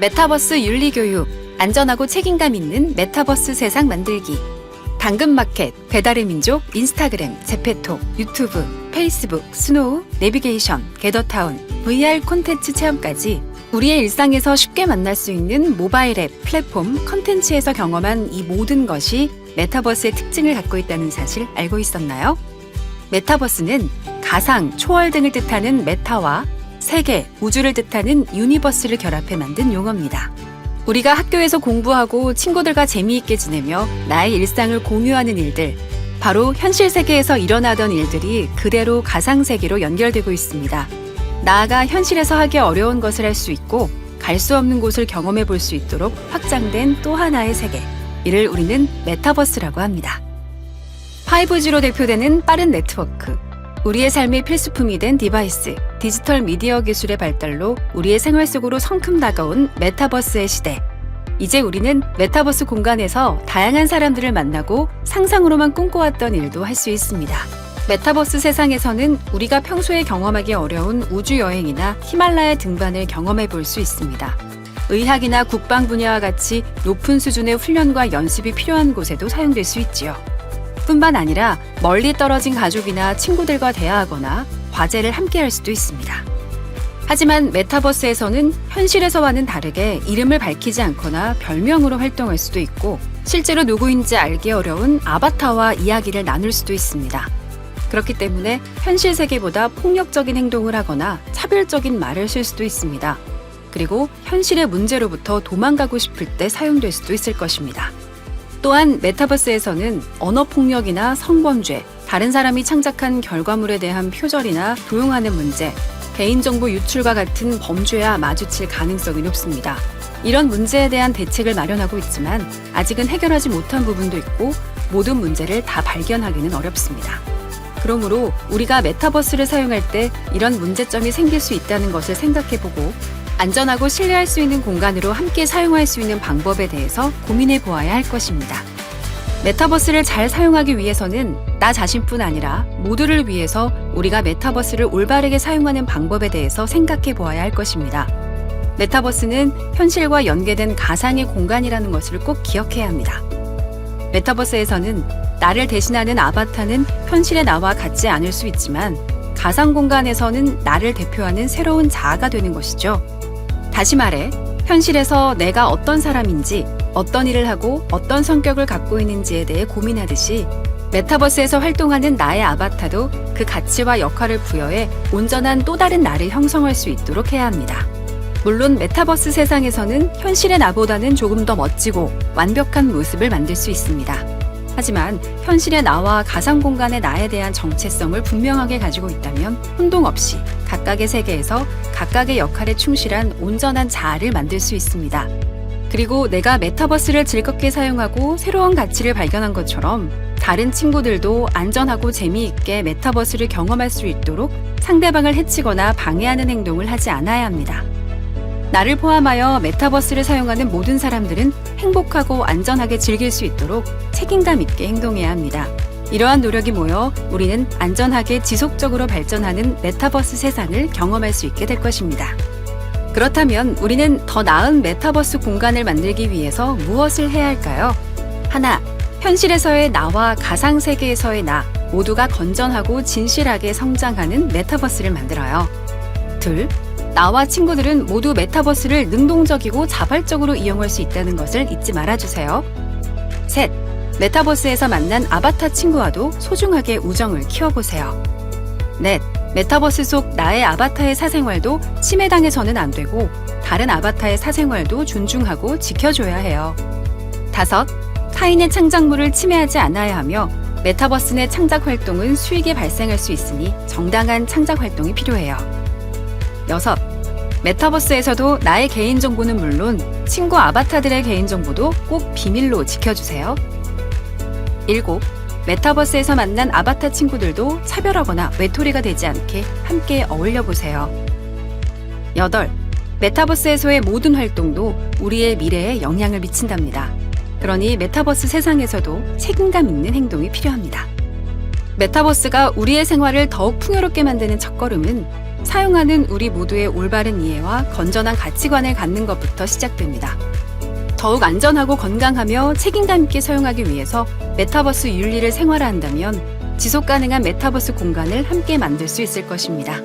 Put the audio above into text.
메타버스 윤리교육, 안전하고 책임감 있는 메타버스 세상 만들기. 당근마켓, 배달의 민족, 인스타그램, 제페토, 유튜브, 페이스북, 스노우, 내비게이션, 게더타운, VR 콘텐츠 체험까지 우리의 일상에서 쉽게 만날 수 있는 모바일 앱, 플랫폼, 컨텐츠에서 경험한 이 모든 것이 메타버스의 특징을 갖고 있다는 사실 알고 있었나요? 메타버스는 가상, 초월 등을 뜻하는 메타와 세계, 우주를 뜻하는 유니버스를 결합해 만든 용어입니다. 우리가 학교에서 공부하고 친구들과 재미있게 지내며 나의 일상을 공유하는 일들, 바로 현실 세계에서 일어나던 일들이 그대로 가상 세계로 연결되고 있습니다. 나아가 현실에서 하기 어려운 것을 할 수 있고 갈 수 없는 곳을 경험해 볼 수 있도록 확장된 또 하나의 세계. 이를 우리는 메타버스라고 합니다. 5G로 대표되는 빠른 네트워크, 우리의 삶의 필수품이 된 디바이스, 디지털 미디어 기술의 발달로 우리의 생활 속으로 성큼 다가온 메타버스의 시대. 이제 우리는 메타버스 공간에서 다양한 사람들을 만나고 상상으로만 꿈꿔왔던 일도 할 수 있습니다. 메타버스 세상에서는 우리가 평소에 경험하기 어려운 우주 여행이나 히말라야 등반을 경험해 볼 수 있습니다. 의학이나 국방 분야와 같이 높은 수준의 훈련과 연습이 필요한 곳에도 사용될 수 있지요. 뿐만 아니라 멀리 떨어진 가족이나 친구들과 대화하거나 과제를 함께 할 수도 있습니다. 하지만 메타버스에서는 현실에서와는 다르게 이름을 밝히지 않거나 별명으로 활동할 수도 있고 실제로 누구인지 알기 어려운 아바타와 이야기를 나눌 수도 있습니다. 그렇기 때문에 현실 세계보다 폭력적인 행동을 하거나 차별적인 말을 쓸 수도 있습니다. 그리고 현실의 문제로부터 도망가고 싶을 때 사용될 수도 있을 것입니다. 또한 메타버스에서는 언어 폭력이나 성범죄, 다른 사람이 창작한 결과물에 대한 표절이나 도용하는 문제, 개인정보 유출과 같은 범죄와 마주칠 가능성이 높습니다. 이런 문제에 대한 대책을 마련하고 있지만 아직은 해결하지 못한 부분도 있고 모든 문제를 다 발견하기는 어렵습니다. 그러므로 우리가 메타버스를 사용할 때 이런 문제점이 생길 수 있다는 것을 생각해보고 안전하고 신뢰할 수 있는 공간으로 함께 사용할 수 있는 방법에 대해서 고민해 보아야 할 것입니다. 메타버스를 잘 사용하기 위해서는 나 자신뿐 아니라 모두를 위해서 우리가 메타버스를 올바르게 사용하는 방법에 대해서 생각해 보아야 할 것입니다. 메타버스는 현실과 연계된 가상의 공간이라는 것을 꼭 기억해야 합니다. 메타버스에서는 나를 대신하는 아바타는 현실의 나와 같지 않을 수 있지만 가상 공간에서는 나를 대표하는 새로운 자아가 되는 것이죠. 다시 말해, 현실에서 내가 어떤 사람인지, 어떤 일을 하고 어떤 성격을 갖고 있는지에 대해 고민하듯이 메타버스에서 활동하는 나의 아바타도 그 가치와 역할을 부여해 온전한 또 다른 나를 형성할 수 있도록 해야 합니다. 물론 메타버스 세상에서는 현실의 나보다는 조금 더 멋지고 완벽한 모습을 만들 수 있습니다. 하지만 현실의 나와 가상 공간의 나에 대한 정체성을 분명하게 가지고 있다면 혼동 없이 각각의 세계에서 각각의 역할에 충실한 온전한 자아를 만들 수 있습니다. 그리고 내가 메타버스를 즐겁게 사용하고 새로운 가치를 발견한 것처럼 다른 친구들도 안전하고 재미있게 메타버스를 경험할 수 있도록 상대방을 해치거나 방해하는 행동을 하지 않아야 합니다. 나를 포함하여 메타버스를 사용하는 모든 사람들은 행복하고 안전하게 즐길 수 있도록 책임감 있게 행동해야 합니다. 이러한 노력이 모여 우리는 안전하게 지속적으로 발전하는 메타버스 세상을 경험할 수 있게 될 것입니다. 그렇다면 우리는 더 나은 메타버스 공간을 만들기 위해서 무엇을 해야 할까요? 하나, 현실에서의 나와 가상 세계에서의 나 모두가 건전하고 진실하게 성장하는 메타버스를 만들어요. 둘, 나와 친구들은 모두 메타버스를 능동적이고 자발적으로 이용할 수 있다는 것을 잊지 말아주세요. 셋, 메타버스에서 만난 아바타 친구와도 소중하게 우정을 키워보세요. 넷, 메타버스 속 나의 아바타의 사생활도 침해당해서는 안 되고 다른 아바타의 사생활도 존중하고 지켜줘야 해요. 다섯, 타인의 창작물을 침해하지 않아야 하며 메타버스 내 창작 활동은 수익이 발생할 수 있으니 정당한 창작 활동이 필요해요. 여섯, 메타버스에서도 나의 개인정보는 물론 친구 아바타들의 개인정보도 꼭 비밀로 지켜주세요. 일곱, 메타버스에서 만난 아바타 친구들도 차별하거나 외톨이가 되지 않게 함께 어울려 보세요. 여덟, 메타버스에서의 모든 활동도 우리의 미래에 영향을 미친답니다. 그러니 메타버스 세상에서도 책임감 있는 행동이 필요합니다. 메타버스가 우리의 생활을 더욱 풍요롭게 만드는 첫걸음은 사용하는 우리 모두의 올바른 이해와 건전한 가치관을 갖는 것부터 시작됩니다. 더욱 안전하고 건강하며 책임감 있게 사용하기 위해서 메타버스 윤리를 생활화한다면 지속 가능한 메타버스 공간을 함께 만들 수 있을 것입니다.